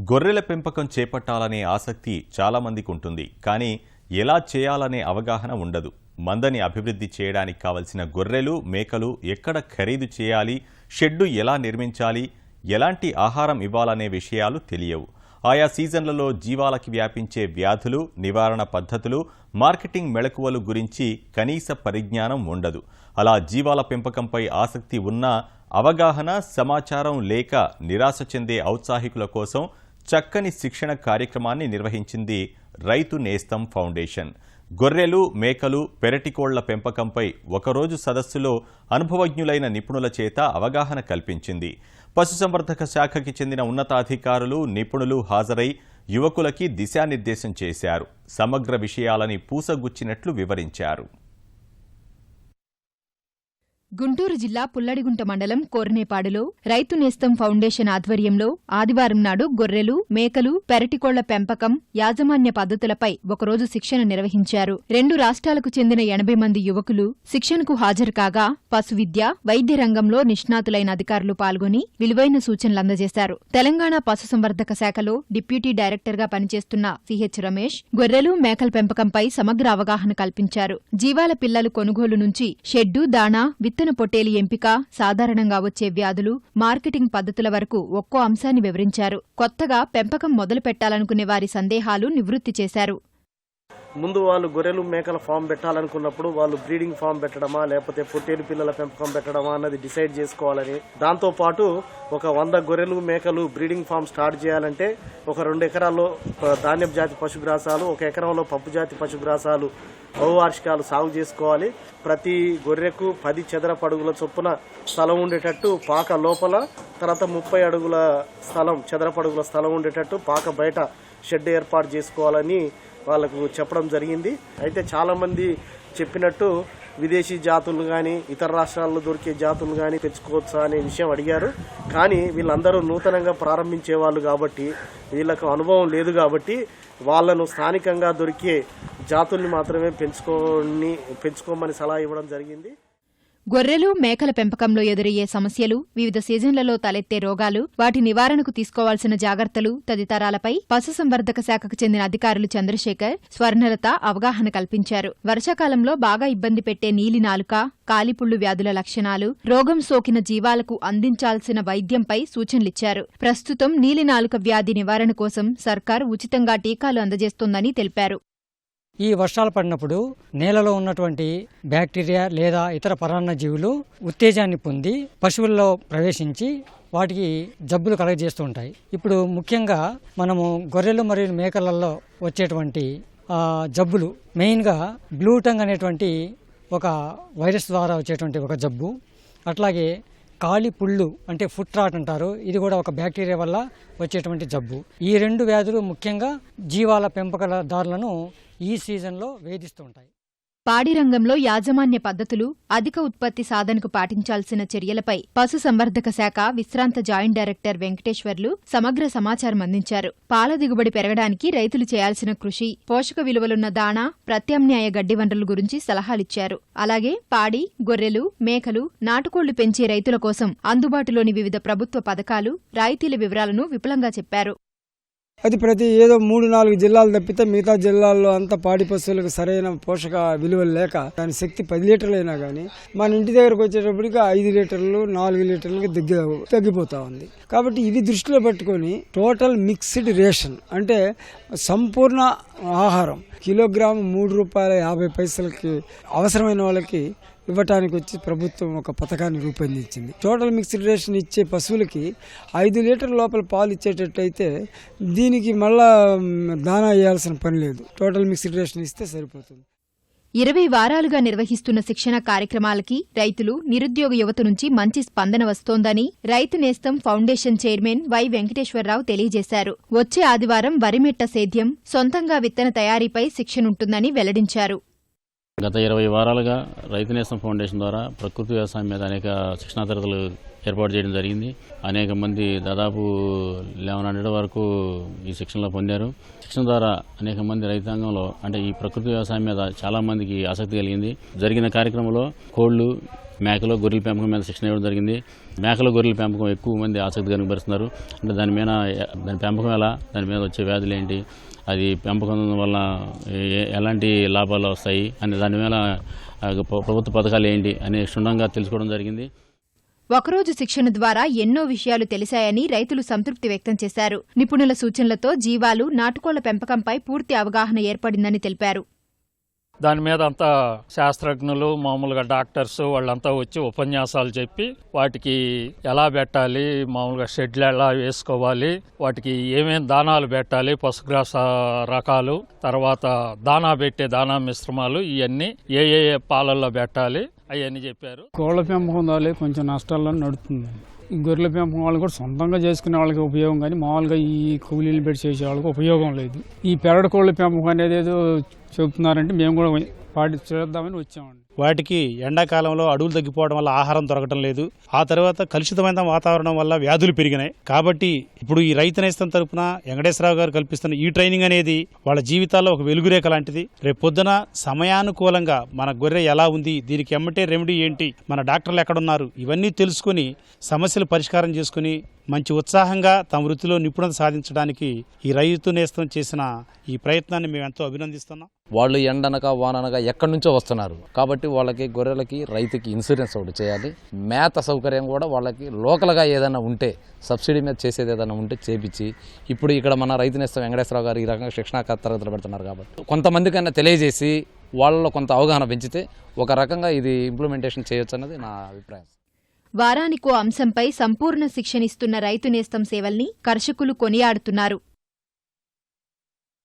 గొర్రెల పెంపకం చేపట్టాలనే ఆసక్తి చాలామందికి ఉంటుంది. కానీ ఎలా చేయాలనే అవగాహన ఉండదు. మందని అభివృద్ధి చేయడానికి కావలసిన గొర్రెలు మేకలు ఎక్కడ ఖరీదు చేయాలి షెడ్డు ఎలా నిర్మించాలి ఎలాంటి ఆహారం ఇవ్వాలనే విషయాలు తెలియవు. ఆయా సీజన్లలో జీవాలకి వ్యాపించే వ్యాధులు నివారణ పద్ధతులు మార్కెటింగ్ మెళకువలు గురించి కనీస పరిజ్ఞానం ఉండదు. అలా జీవాల పెంపకంపై ఆసక్తి ఉన్నా అవగాహన సమాచారం లేక నిరాశ చెందే ఔత్సాహికుల కోసం చక్కని శిక్షణ కార్యక్రమాన్ని నిర్వహించింది రైతు నేస్తం ఫౌండేషన్. గొర్రెలు మేకలు పెరటికోళ్ళ పెంపకంపై ఒకరోజు సదస్సులో అనుభవజ్ఞులైన నిపుణుల చేత అవగాహన కల్పించింది. పశుసంవర్ధక శాఖకి చెందిన ఉన్నతాధికారులు నిపుణులు హాజరై యువకులకి దిశానిర్దేశం చేశారు. సమగ్ర విషయాలని పూసగుచ్చినట్లు వివరించారు. గుంటూరు జిల్లా పుల్లడిగుంట మండలం కోర్నేపాడులో రైతు నేస్తం ఫౌండేషన్ ఆధ్వర్యంలో ఆదివారం నాడు గొర్రెలు మేకలు పెరటికోళ్ళ పెంపకం యాజమాన్య పద్ధతులపై ఒకరోజు శిక్షణ నిర్వహించారు. రెండు రాష్ట్రాలకు చెందిన ఎనభై మంది యువకులు శిక్షణకు హాజరు కాగా పశు విద్య వైద్య రంగంలో నిష్ణాతులైన అధికారులు పాల్గొని విలువైన సూచనలు అందజేశారు. తెలంగాణ పశుసంవర్ధక శాఖలో డిప్యూటీ డైరెక్టర్గా పనిచేస్తున్న సిహెచ్ రమేష్ గొర్రెలు మేకల పెంపకంపై సమగ్ర అవగాహన కల్పించారు. జీవాల పిల్లలు కొనుగోలు నుంచి షెడ్డు దాణా విత్తన పొట్టేలి ఎంపిక సాధారణంగా వచ్చే వ్యాధులు మార్కెటింగ్ పద్ధతుల వరకు ఒక్కో అంశాన్ని వివరించారు. కొత్తగా పెంపకం మొదలు పెట్టాలనుకునే వారి సందేహాలు నివృత్తి చేశారు. ముందు వాళ్ళు గొర్రెలు మేకల ఫామ్ పెట్టాలనుకున్నప్పుడు వాళ్ళు బ్రీడింగ్ ఫామ్ పెట్టడమా లేకపోతే పొట్టేలు పిల్లల పెంపకం పెట్టడమా అన్నది డిసైడ్ చేసుకోవాలని. దాంతో పాటు ఒక వంద గొర్రెలు మేకలు బ్రీడింగ్ ఫామ్ స్టార్ట్ చేయాలంటే ఒక రెండు ఎకరాల్లో ధాన్యం జాతి పశుగ్రాసాలు ఒక ఎకరంలో పప్పు జాతి పశుగ్రాసాలు బహువార్షికాలు సాగు చేసుకోవాలి. ప్రతి గొర్రెకు పది చదరపు అడుగుల చొప్పున స్థలం ఉండేటట్టు పాక లోపల తర్వాత ముప్పై అడుగుల స్థలం చదరపు అడుగుల స్థలం ఉండేటట్టు పాక బయట షెడ్ ఏర్పాటు చేసుకోవాలని వాళ్ళకు చెప్పడం జరిగింది. అయితే చాలా మంది చెప్పినట్టు విదేశీ జాతులు కానీ ఇతర రాష్ట్రాల్లో దొరికే జాతులు కానీ తెచ్చుకోవచ్చా అనే విషయం అడిగారు. కానీ వీళ్ళందరూ నూతనంగా ప్రారంభించే వాళ్ళు కాబట్టి వీళ్ళకు అనుభవం లేదు కాబట్టి వాళ్ళను స్థానికంగా దొరికే జాతుల్ని మాత్రమే పెంచుకోని పెంచుకోమని సలహా ఇవ్వడం జరిగింది. గొర్రెలు మేకల పెంపకంలో ఎదురయ్యే సమస్యలు వివిధ సీజన్లలో తలెత్తే రోగాలు వాటి నివారణకు తీసుకోవాల్సిన జాగ్రత్తలు తదితరాలపై పశుసంవర్ధక శాఖకు చెందిన అధికారులు చంద్రశేఖర్ స్వర్ణలత అవగాహన కల్పించారు. వర్షాకాలంలో బాగా ఇబ్బంది పెట్టే నీలి నాలుక కాలిపుళ్ళు వ్యాధుల లక్షణాలు రోగం సోకిన జీవాలకు అందించాల్సిన వైద్యంపై సూచనలిచ్చారు. ప్రస్తుతం నీలి నాలుక వ్యాధి నివారణ కోసం సర్కార్ ఉచితంగా టీకాలు అందజేస్తోందని తెలిపారు. ఈ వర్షాలు పడినప్పుడు నేలలో ఉన్నటువంటి బ్యాక్టీరియా లేదా ఇతర పరాన్న జీవులు ఉత్తేజాన్ని పొంది పశువుల్లో ప్రవేశించి వాటికి జబ్బులు కలగజేస్తూ ఉంటాయి. ఇప్పుడు ముఖ్యంగా మనము గొర్రెలు మరియు మేకలలో వచ్చేటువంటి జబ్బులు. మెయిన్గా బ్లూటంగ్ అనేటువంటి ఒక వైరస్ ద్వారా వచ్చేటువంటి ఒక జబ్బు. అట్లాగే కాలి పుళ్ళు అంటే ఫుట్ రాట్ అంటారు. ఇది కూడా ఒక బ్యాక్టీరియా వల్ల వచ్చేటువంటి జబ్బు. ఈ రెండు వ్యాధులు ముఖ్యంగా జీవాల పెంపకదారులను ఈ సీజన్లో వేధిస్తూ ఉంటాయి. పాడి రంగంలో యాజమాన్య పద్ధతులు అధిక ఉత్పత్తి సాధనకు పాటించాల్సిన చర్యలపై పశుసంవర్ధక శాఖ విశ్రాంత జాయింట్ డైరెక్టర్ వెంకటేశ్వర్లు సమగ్ర సమాచారం అందించారు. పాల దిగుబడి పెరగడానికి రైతులు చేయాల్సిన కృషి పోషక విలువలున్న దాణా ప్రత్యామ్నాయ గడ్డి వనరుల గురించి సలహాలిచ్చారు. అలాగే పాడి గొర్రెలు మేకలు నాటుకోళ్ళు పెంచే రైతుల కోసం అందుబాటులోని వివిధ ప్రభుత్వ పథకాలు రాయితీల వివరాలను విపులంగా చెప్పారు. అది ప్రతి ఏదో మూడు నాలుగు జిల్లాలు తప్పితే మిగతా జిల్లాల్లో అంతా పాడి పశువులకు సరైన పోషక విలువలు లేక దాని శక్తి పది లీటర్లు అయినా కానీ మన ఇంటి దగ్గరకు వచ్చేటప్పటికి ఐదు లీటర్లు నాలుగు లీటర్లకి దగ్గర తగ్గిపోతా ఉంది. కాబట్టి ఇవి దృష్టిలో పెట్టుకొని టోటల్ మిక్స్డ్ రేషన్ అంటే సంపూర్ణ ఆహారం కిలోగ్రాము మూడు రూపాయల యాభై పైసలకి అవసరమైన వాళ్ళకి ఇవ్వటానికి వచ్చి ప్రభుత్వం ఒక పథకాన్ని రూపొందించింది. టోటల్ మిక్స్డ్ రేషన్ ఇచ్చే పశువులకి ఐదు లీటర్ లోపల పాలు ఇచ్చేటట్టయితే దీనికి మళ్ళా దానా వేయాల్సిన పని లేదు. టోటల్ మిక్స్డ్ రేషన్ ఇస్తే సరిపోతుంది. ఇరవై వారాలుగా నిర్వహిస్తున్న శిక్షణ కార్యక్రమాలకి రైతులు నిరుద్యోగ యువత నుంచి మంచి స్పందన వస్తోందని రైతు నేస్తం ఫౌండేషన్ చైర్మన్ వై వెంకటేశ్వరరావు తెలియజేశారు. వచ్చే ఆదివారం వరిమెట్ట సేద్యం సొంతంగా విత్తన తయారీపై శిక్షణుంటుందని వెల్లడించారు. గత ఇరవై వారాలుగా రైతు నేస్తం ఫౌండేషన్ ద్వారా ప్రకృతి వ్యవసాయం మీద అనేక శిక్షణా తరగతులు ఏర్పాటు చేయడం జరిగింది. అనేక మంది దాదాపు లెవెన్ హండ్రెడ్ వరకు ఈ శిక్షణలో పొందారు. శిక్షణ ద్వారా అనేక మంది రైతాంగంలో అంటే ఈ ప్రకృతి వ్యవసాయం మీద చాలా మందికి ఆసక్తి కలిగింది. జరిగిన కార్యక్రమంలో కోళ్ళు మేకలు గొర్రెల పెంపకం మీద శిక్షణ ఇవ్వడం జరిగింది. మేకల గొర్రెల పెంపకం ఎక్కువ మంది ఆసక్తి కనబరుస్తున్నారు. అంటే దాని మీద దాని పెంపకం ఎలా? దాని మీద వచ్చే వ్యాధులు ఏంటి? అది పెంపకం వల్ల ఎలాంటి లాభాలు వస్తాయి? అనే దాని మీద ప్రభుత్వ పథకాలు ఏంటి? అనే క్షుణ్ణంగా తెలుసుకోవడం జరిగింది. ఒకరోజు శిక్షణ ద్వారా ఎన్నో విషయాలు తెలిసాయని రైతులు సంతృప్తి వ్యక్తం చేశారు. నిపుణుల సూచనలతో జీవాలు నాటుకోళ్ళ పెంపకంపై పూర్తి అవగాహన ఏర్పడిందని తెలిపారు. దాని మీద అంతా శాస్త్రజ్ఞులు మామూలుగా డాక్టర్స్ వాళ్ళంతా వచ్చి ఉపన్యాసాలు చెప్పి వాటికి ఎలా పెట్టాలి మామూలుగా షెడ్లు ఎలా వేసుకోవాలి వాటికి ఏమేం దానాలు పెట్టాలి పశుగ్రాస రకాలు తర్వాత దానా పెట్టే దానా మిశ్రమాలు ఇవన్నీ ఏ ఏ పాలల్లో పెట్టాలి అవన్నీ చెప్పారు. కోళ్ళ పెంపకం దాలే కొంచెం నష్టాల్లో నడుస్తుంది గొర్రెల పెంపకం వాళ్ళు కూడా సొంతంగా చేసుకునే వాళ్ళకి ఉపయోగం కానీ మామూలుగా ఈ కూలీలు పెట్టి చేసే వాళ్ళకి ఉపయోగం లేదు. ఈ పెరడు కోళ్ళ పెంపకం అనేది ఏదో చెబుతున్నారంటే మేము కూడా పాటి చేద్దామని వచ్చామండి. వాటికి ఎండాకాలంలో అడవులు తగ్గిపోవడం వల్ల ఆహారం దొరకడం లేదు. ఆ తర్వాత కలుషితమైన వాతావరణం వల్ల వ్యాధులు పెరిగినాయి. కాబట్టి ఇప్పుడు ఈ రైతు నేస్తం తరపున వెంకటేశ్వరరావు గారు కల్పిస్తున్న ఈ ట్రైనింగ్ అనేది వాళ్ళ జీవితాల్లో ఒక వెలుగురేఖ లాంటిది. రేపు పొద్దున సమయానుకూలంగా మన గొర్రె ఎలా ఉంది దీనికి ఎమ్మటే రెమెడీ ఏంటి మన డాక్టర్లు ఎక్కడున్నారు ఇవన్నీ తెలుసుకుని సమస్యలు పరిష్కారం చేసుకుని మంచి ఉత్సాహంగా తమ వృత్తిలో నిపుణత సాధించడానికి ఈ రైతు నేస్తం చేసిన ఈ ప్రయత్నాన్ని మేము ఎంతో అభినందిస్తున్నాం. వాళ్ళు ఎండనక వాననక ఎక్కడి నుంచో వస్తున్నారు. కాబట్టి కాబట్టి వాళ్ళకి గొర్రెలకి రైతుకి ఇన్సూరెన్స్ ఒకటి చేయాలి. మేత సౌకర్యం కూడా వాళ్ళకి. లోకల్గా ఏదైనా ఉంటే సబ్సిడీ మీద చేసేది ఏదైనా ఉంటే చేపించి ఇప్పుడు ఇక్కడ మన రైతు నేస్తం వెంకటేశ్వరరావు గారు ఈ రకంగా శిక్షణా తరగతులు పెడుతున్నారు కాబట్టి. కొంతమందికైనా తెలియజేసి వాళ్ళలో కొంత అవగాహన పెంచితే ఒక రకంగా ఇది ఇంప్లిమెంటేషన్ చేయొచ్చు అన్నది నా అభిప్రాయం. వారానికో అంశంపై సంపూర్ణ శిక్షణిస్తున్న రైతు నేస్తం సేవల్ని కర్షకులు కొనియాడుతున్నారు.